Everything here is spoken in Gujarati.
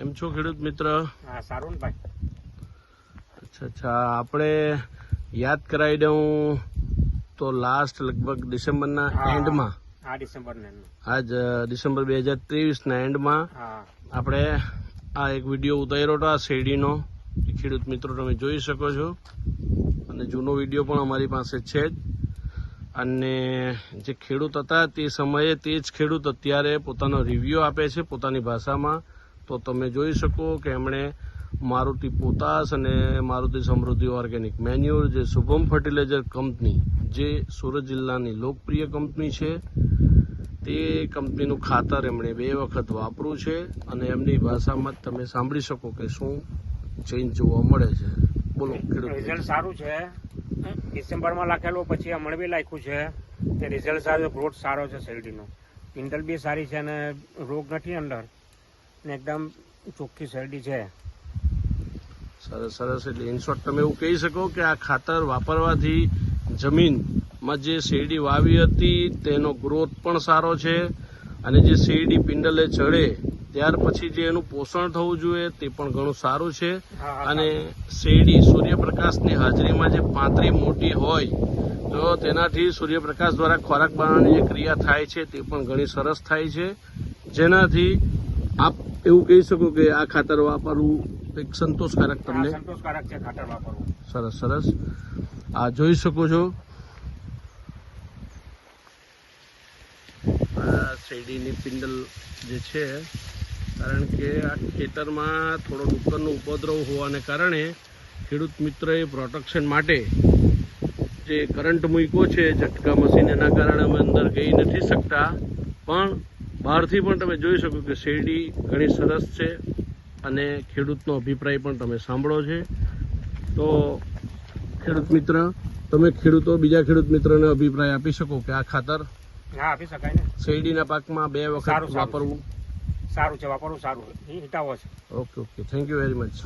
એમ છો ખેડૂત મિત્ર? હા સારું ને ભાઈ. અચ્છા અચ્છા. આપણે યાદ કરાવી દઉં તો લાસ્ટ લગભગ ડિસેમ્બરના એન્ડમાં આ ડિસેમ્બર ને આજ ડિસેમ્બર બે હજાર ત્રેવીસના એન્ડમાં આપણે આ એક વીડિયો ઉતાર્યો હતો આ શેરડીનો. ખેડૂત મિત્રો તમે જોઈ શકો છો. અને જૂનો વીડિયો પણ અમારી પાસે છે જ. અને જે ખેડૂત હતા તે સમયે તે જ ખેડૂત અત્યારે પોતાનો રિવ્યૂ આપે છે પોતાની ભાષામાં. તો તમે જોઈ શકો કે એમણે મારુતિ પોતાસ અને મારુતિ સમૃદ્ધિ ઓર્ગેનિક મેન્યુર જે શુભમ ફર્ટિલાઇઝર કંપની જે સુરત જિલ્લાની લોકપ્રિય કંપની છે તે કંપનીનું ખાતર એમણે બે વખત વાપર્યું છે અને એમની ભાષામાં જ તમે સાંભળી શકો કે શું ચેન્જ જોવા મળે છે. બોલો રિઝલ્ટ સારું છે. ડિસેમ્બરમાં લખેલું પછી હમણાં બી લખ્યું છે કે રિઝલ્ટ સારું ગ્રોથ સારો છે શેરડીનો. પિંડલ બી સારી છે અને રોગ નથી અંદર. એકદમ ચોખ્ખી શેરડી છે. સરસ સરસ. એટલે ઇન શોર્ટ તમે એવું કહી શકો કે આ ખાતર વાપરવાથી જમીનમાં જે શેરડી વાવી હતી તેનો ગ્રોથ પણ સારો છે અને જે શેરડી પિંડલે ચડે ત્યાર પછી જે એનું પોષણ થવું જોઈએ તે પણ ઘણું સારું છે. અને શેરડી સૂર્યપ્રકાશની હાજરીમાં જે પાંતરી મોટી હોય તો તેનાથી સૂર્યપ્રકાશ દ્વારા ખોરાક બનાવવાની જે ક્રિયા થાય છે તે પણ ઘણી સરસ થાય છે. જેનાથી આપ એવું કહી શકો કે આ ખાતર વાપરવું એક સંતોષકારક તમને? સંતોષકારક છે ખાતર વાપરવું. સરસ સરસ. આ જોઈ શકો છો. આ શેરડીની પિંડલ જે છે કારણ કે આ ખેતરમાં થોડો ડુક્કરનો ઉપદ્રવ હોવાને કારણે ખેડૂત મિત્રએ પ્રોટેક્શન માટે જે કરંટ મૂક્યો છે ઝટકા મશીન એના કારણે અમે અંદર ગઈ નથી શકતા. પણ બહારથી પણ તમે જોઈ શકો કે શેરડી ઘણી સરસ છે અને ખેડૂતનો અભિપ્રાય પણ તમે સાંભળો છે. તો ખેડૂત મિત્ર તમે ખેડૂતો બીજા ખેડૂત મિત્રોને અભિપ્રાય આપી શકો કે આ ખાતર હા આપી શકાય ને. શેરડીના પાકમાં બે વખત વાપરવું. સારું છે વાપરવું સારું. હિતાવો છે. Okay okay. Thank you very much